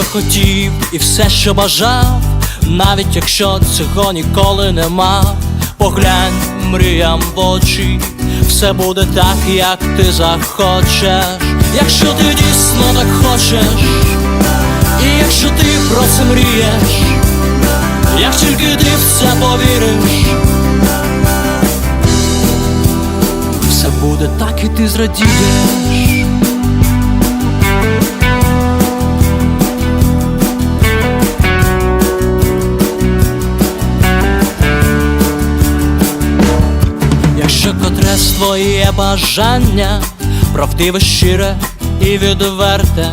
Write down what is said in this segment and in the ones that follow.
хотів і все, що бажав, навіть якщо цього ніколи не мав, поглянь мріям в очі, все буде так, як ти захочеш, якщо ти дійсно так хочеш, і якщо ти про це мрієш, як тільки ти в це повіриш, все буде так, і ти зрадієш. Котресь твоє бажання. Правдиве, щире і відверте,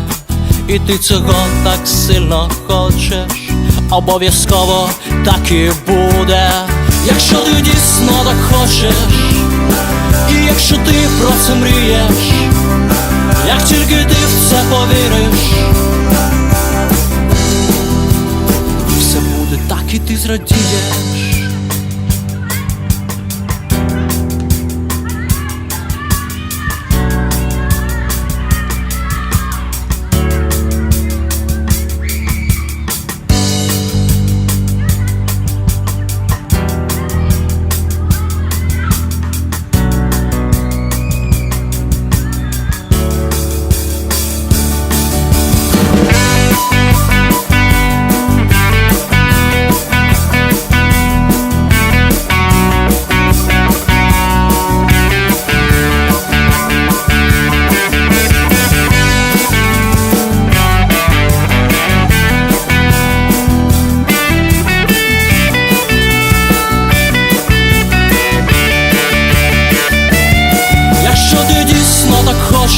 і ти цього так сильно хочеш, обов'язково так і буде, якщо ти дійсно так хочеш, і якщо ти про це мрієш, як тільки ти в це повіриш, все буде так, і ти зрадієш.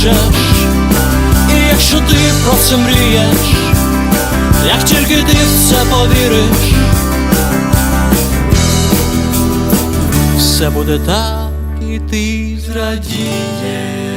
Хочеш, і якщо ти про це мрієш, як тільки ти в це повіриш, все буде так, і ти зрадієш.